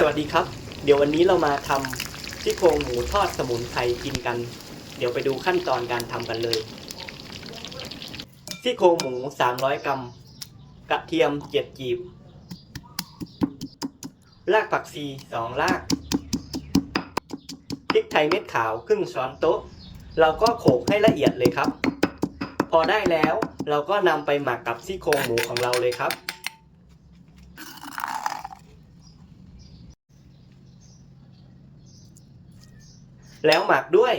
สวัสดีครับ เดี๋ยววันนี้เรามาทำซี่โครงหมูทอดสมุนไพรกินกัน เดี๋ยวไปดูขั้นตอนการทำกันเลย ซี่โครงหมู 300 กรัม กระเทียม 7 จีบ รากผักชี2ราก พริกไทยเม็ดขาวครึ่งช้อนโต๊ะ เราก็โขลกให้ละเอียดเลยครับ พอได้แล้วเราก็นำไปหมักกับซี่โครงหมูของเราเลยครับ แล้วหมักด้วย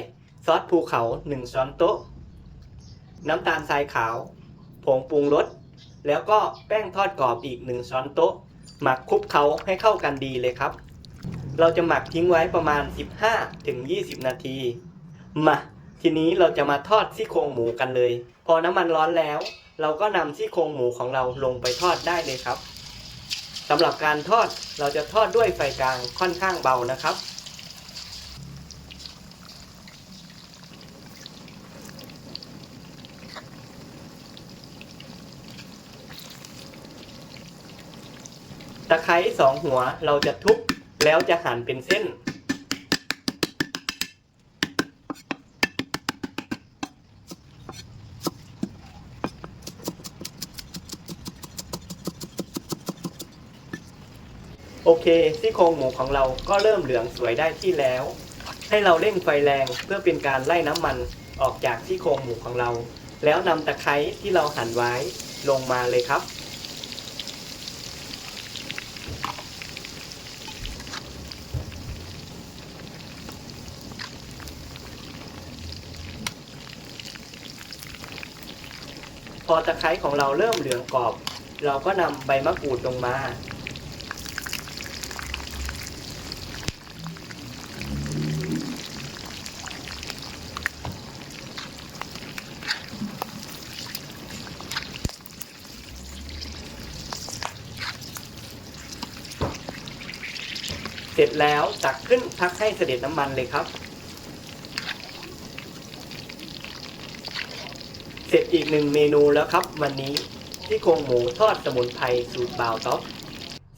ซอสภูเขา 1 ช้อนโต๊ะ น้ำตาลทรายขาว ผงปรุงรส แล้วก็แป้งทอดกรอบอีก 1 ช้อนโต๊ะ หมักคลุกเคล้าให้เข้ากันดีเลยครับ เราจะหมักทิ้งไว้ประมาณ 15-20 นาที มา ทีนี้เราจะมาทอดซี่โครงหมูกันเลย พอน้ำมันร้อนแล้ว เราก็นำซี่โครงหมูของเราลงไปทอดได้เลยครับสำหรับการทอดเราจะทอดด้วยไฟกลางค่อนข้างเบานะครับ ตะไคร้สองหัวเราจะทุบแล้วจะหั่นเป็นเส้น โอเคซี่โครงหมูของเราก็เริ่มเหลืองสวยได้ที่แล้ว ให้เราเร่งไฟแรงเพื่อเป็นการไล่น้ำมันออกจากซี่โครงหมูของเรา แล้วนำตะไคร้ที่เราหั่นไว้ลงมาเลยครับ พอตะไคร้ของเราเริ่มเหลืองกรอบ เราก็นำใบมะกรูดลงมา เสร็จแล้วตักขึ้นพักให้เสด็จน้ำมันเลยครับ เสร็จอีกหนึ่งเมนูแล้วครับ วันนี้ที่โครงหมูทอดสมุนไพรสูตรบาวต๊อก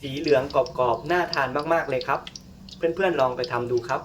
สีเหลืองกรอบๆน่าทานมากๆเลยครับ เพื่อนๆลองไปทำดูครับ